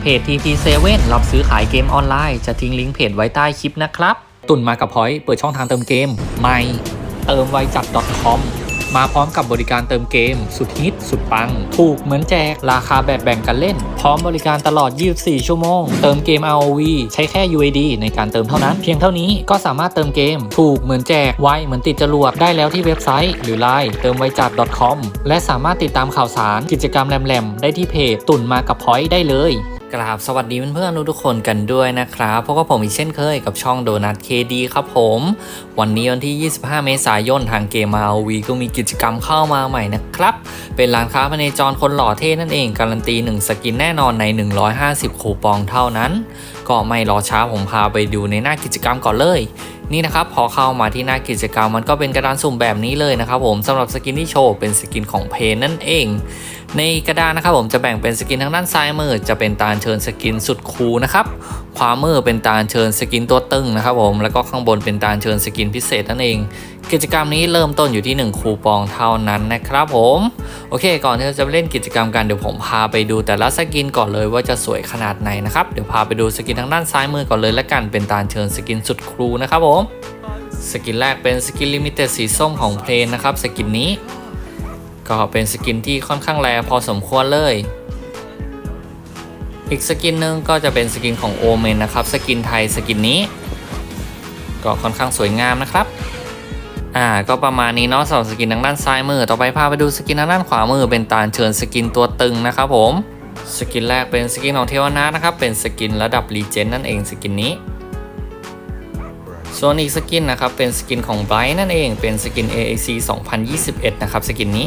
เพจ TP7 รับซื้อขายเกมออนไลน์ จะทิ้งลิงก์เพจไว้ใต้คลิปนะครับ ตุนมากับพอยต์เปิดช่องทางเติมเกมใหม่เติมไวจัด .com มาพร้อมกับบริการเติมเกม สุดฮิต สุดปัง ถูกเหมือนแจก ราคาแบบแบ่งกันเล่น พร้อมบริการตลอด 24 ชั่วโมง เติมเกม ROV ใช้แค่ UAD ในการเติมเท่านั้น เพียงเท่านี้ก็สามารถเติมเกม ถูกเหมือนแจก ไวเหมือนติดจรวดได้แล้วที่เว็บไซต์ หรือ Line เติมไวจัด .com และสามารถติดตามข่าวสารกิจกรรมแหลมๆ ได้ที่เพจตุ่นมากับพอยต์ได้เลย กราบสวัสดีเพื่อนๆทุกคนกันด้วยนะครับพบกับผมอีกเช่นเคยกับช่องโดนัทเคดีครับผม วันนี้วันที่ 25 เมษายนทางเกมาวีก็มีกิจกรรมเข้ามาใหม่นะครับ เป็นร้านค้าภายในจรคนหล่อเท่นั่นเอง การันตี 1 สกินแน่นอนใน 150 คูปองเท่านั้น ก็ไม่รอช้าผมพาไปดูในหน้ากิจกรรมก่อนเลย นี่นะครับพอเข้ามาที่หน้ากิจกรรมมันก็เป็นกระดานสุ่มแบบนี้เลยนะครับผมสำหรับสกินที่โชว์เป็นสกินของเพนนั่นเอง ในกระดานนะครับผมจะแบ่งเป็นสกินทางด้านซ้ายมือจะเป็นตาเชิญสกินสุดคูลนะครับ ขวามือเป็นตาเชิญสกินตัวตึงนะครับผมแล้วก็ข้างบนเป็นตาเชิญสกินพิเศษนั่นเอง กิจกรรมนี้เริ่มต้นอยู่ที่ 1 คูปองเท่านั้นนะครับผมโอเค ก่อนที่เราจะไปเล่นกิจกรรมกันเดี๋ยวผมพาไปดูแต่ละสกินก่อนเลยว่าจะสวยขนาดไหนนะครับเดี๋ยวพาไปดูสกินทางด้านซ้ายมือก่อนเลยละกันเป็นตาเชิญสกินสุดครูนะครับผมสกินแรกเป็นสกินลิมิเต็ดสีส้มของเพลนนะครับสกินนี้ ก็เป็นสกินที่ค่อนข้างแรงพอสมควรเลย อีกสกินหนึ่งก็จะเป็นสกินของโอเมนนะครับ สกินไทยสกินนี้ ก็ค่อนข้างสวยงามนะครับ อ่าก็ประมาณนี้เนาะสำหรับสกินทางด้านซ้ายมือ ต่อไปพาไปดูสกินทางด้านขวามือ เป็นตาลเชิญสกินตัวตึงนะครับผม สกินแรกเป็นสกินของเทวนานะครับ เป็นสกินระดับรีเจนนั่นเองสกินนี้ ส่วนอีกสกินนะครับเป็นสกินของไบรท์นั่นเอง เป็นสกิน AAC 2021 นะครับสกินนี้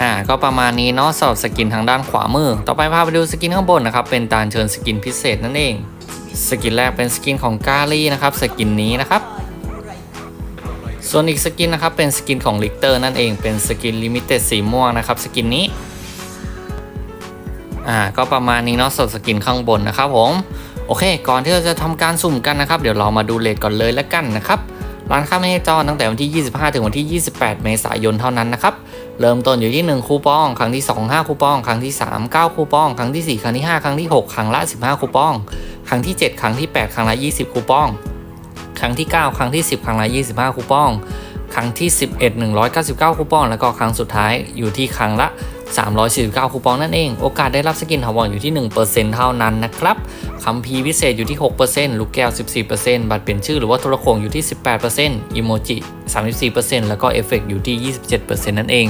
อ่าก็ประมาณนี้เนาะสำหรับสกินทางด้านขวามือ ต่อไปพาไปดูสกินข้างบนนะครับ เป็นตาเชิญสกินพิเศษนั่นเอง สกินแรกเป็นสกินของกาลีนะครับ สกินนี้นะครับ ส่วนอีกสกินนะครับเป็นสกินของลิกเตอร์นั่นเอง เป็นสกินลิมิเต็ดสีม่วงนะครับสกินนี้ อ่าก็ประมาณนี้เนาะสำหรับสกินข้างบนนะครับผม โอเค ก่อนที่เราจะทำการสุ่มกันนะครับ เดี๋ยวเรามาดูเลทก่อนเลยแล้วกันนะครับ ร้านค้าไม่ให้จอตั้งแต่วันที่ 25 ถึงวันที่ 28 เมษายนเท่านั้นนะครับ เริ่มต้นอยู่ที่ 1 คูปอง ครั้งที่ 2 5 คูปอง ครั้งที่ 3 9 คูปอง ครั้งที่ 4 ครั้งที่ 5 ครั้งที่ 6 ครั้งละ 15 คูปอง ครั้งที่ 7 ครั้งที่ 8 ครั้งละ 20 คูปอง ครั้งที่ 9 ครั้งที่ 10 ครั้งละ 25 คูปอง ครั้งที่ 11 199 คูปอง แล้วก็ครั้งสุดท้ายอยู่ที่ครั้งละ349 คูปองนั่นเอง โอกาสได้รับสกินถาวรอยู่ที่ 1%เท่านั้นนะครับ คัมภีพิเศษอยู่ที่ 6%ลูกแก้ว 14%บัตรเปลี่ยนชื่อหรือว่าโทรโขงอยู่ที่ 18%อีโมจิ 34%แล้วก็เอฟเฟกอยู่ที่ 27%นั่นเอง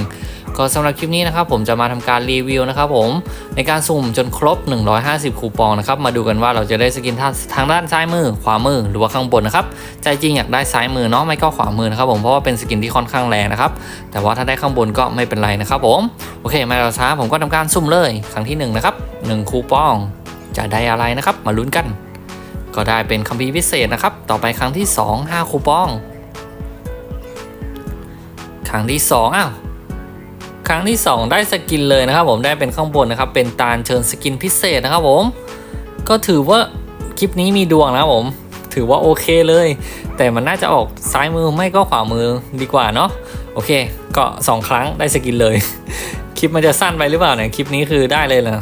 ก็สำหรับคลิปนี้นะครับผมจะมาทำการรีวิวนะครับผม ในการสุ่มจนครบ 150 คูปองนะครับ มาดูกันว่าเราจะได้สกินทางด้านซ้ายมือ ขวามือหรือว่าข้างบนนะครับ ใจจริงอยากได้ซ้ายมือเนาะไม่ก็ขวามือนะครับผมเพราะว่าเป็นสกินที่ค่อนข้างแรงนะครับแต่ว่าถ้าได้ข้างบนก็ไม่เป็นไรนะครับผมโอเคไม่รอช้าผมก็ทำการสุ่มเลยครั้งที่1นะครับ1คูปอง จะได้อะไรนะครับ มาลุ้นกัน ก็ได้เป็นคัมภีร์พิเศษนะครับ ต่อไปครั้งที่ 2 5 คูปอง ครั้งที่ 2 อ้าว ครั้งที่ 2 ได้สกินเลยนะครับ ผมได้เป็นข้างบนนะครับ เป็นตาลเชิญสกินพิเศษนะครับผม ก็ถือว่าคลิปนี้มีดวงนะครับผม ถือว่าโอเคเลย แต่มันน่าจะออกซ้ายมือไม่ก็ขวามือดีกว่าเนาะ โอเค ก็ 2 ครั้งได้สกินเลย คลิปมันจะสั้นไปหรือเปล่าเนี่ย คลิปนี้คือได้เลยเหรอ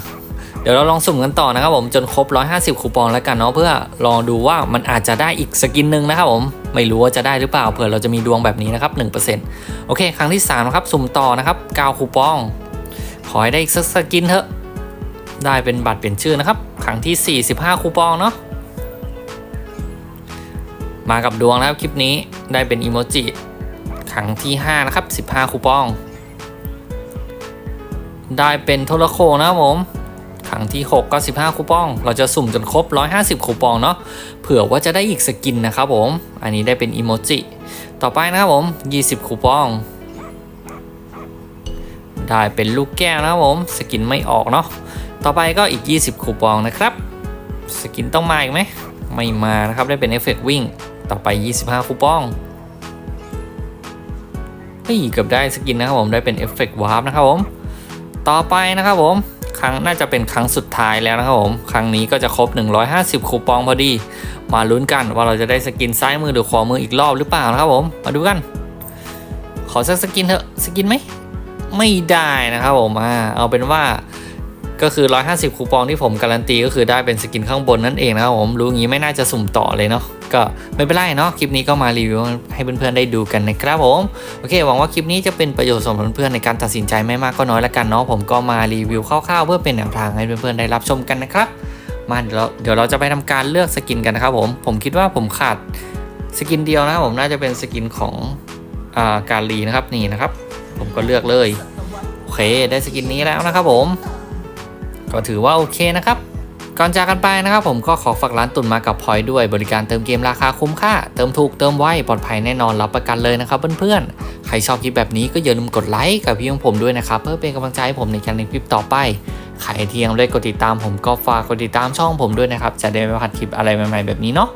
เดี๋ยวเราลองสุ่มกันต่อนะครับผมจนครบ 150 คูปองแล้วกันเนาะเพื่อลองดูว่ามันอาจจะได้อีกสกินหนึ่งนะครับผมไม่รู้ว่าจะได้หรือเปล่าเผื่อเราจะมีดวงแบบนี้นะครับ1%โอเค ครั้งที่3นะครับสุ่มต่อนะครับ9คูปอง ขอให้ได้อีกสักสกินเถอะได้เป็นบัตรเปลี่ยนชื่อนะครับครั้งที่ 45 คูปองเนาะมากับดวงนะครับคลิปนี้ได้เป็นอีโมจิครั้งที่ 5 นะครับ 15 คูปอง ได้เป็นโทรโคนะครับผม ครั้งที่6ก็15คูปอง เราจะสุ่มจนครบ 150 คูปองเนาะเผื่อว่าจะได้อีกสกินนะครับผม อันนี้ได้เป็นอีโมจิต่อไปนะครับผม 20 คูปอง ได้เป็นลูกแก้วนะครับผมสกินไม่ออกเนาะต่อไปก็อีก 20 คูปองนะครับ สกินต้องมาอีกไหมไม่มานะครับได้เป็นเอฟเฟกต์วิ่งต่อไป 25 คูปองเฮ้ยเกือบได้สกินนะครับผมได้เป็นเอฟเฟกต์วาร์ปนะครับผม ต่อไปนะครับผม ครั้งน่าจะเป็นครั้งสุดท้ายแล้วนะครับผม ครั้งนี้ก็จะครบ 150 คูปองพอดี มาลุ้นกันว่าเราจะได้สกินซ้ายมือหรือขวามืออีกรอบหรือเปล่านะครับผม มาดูกัน ขอสักสกินเถอะ สกินไหม ไม่ได้นะครับผม อ่า เอาเป็นว่า ก็คือ 150 คูปองที่ผมการันตีก็คือได้เป็นสกินข้างบนนั่นเองนะครับผมรู้งี้ไม่น่าจะสุ่มต่อเลยเนาะก็ไม่เป็นไรเนาะคลิปนี้ก็มารีวิวให้เพื่อนๆได้ดูกันนะครับผมโอเคหวังว่าคลิปนี้จะเป็นประโยชน์สำหรับเพื่อนๆในการตัดสินใจไม่มากก็น้อยละกันเนาะผมก็มารีวิวคร่าวๆเพื่อเป็นแนวทางให้เพื่อนๆได้รับชมกันนะครับมาเดี๋ยวเราเดี๋ยวเราจะไปทำการเลือกสกินกันนะครับผมผมคิดว่าผมขาดสกินเดียวนะครับผมน่าจะเป็นสกินของอ่าการลีนะครับนี่นะครับ ผมก็เลือกเลยโอเคได้สกินนี้แล้วนะครับผม ก็ถือว่าโอเคนะครับ ก่อนจากกันไปนะครับผมก็ขอฝากร้านตุนมากับพอยด้วย บริการเติมเกมราคาคุ้มค่า เติมถูกเติมไวปลอดภัยแน่นอนรับประกันเลยนะครับเพื่อนๆ ใครชอบคลิปแบบนี้ก็อย่าลืมกดไลค์กับพี่ของผมด้วยนะครับเพื่อเป็นกำลังใจให้ผมในการทำคลิปต่อไปใครที่ยังไม่ได้กดติดตามผมก็ฝากกดติดตามช่องผมด้วยนะครับ จะได้ไม่พลาดคลิปอะไรใหม่ๆแบบนี้เนาะ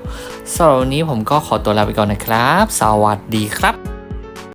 สำหรับวันนี้ผมก็ขอตัวลาไปก่อนนะครับ สวัสดีครับ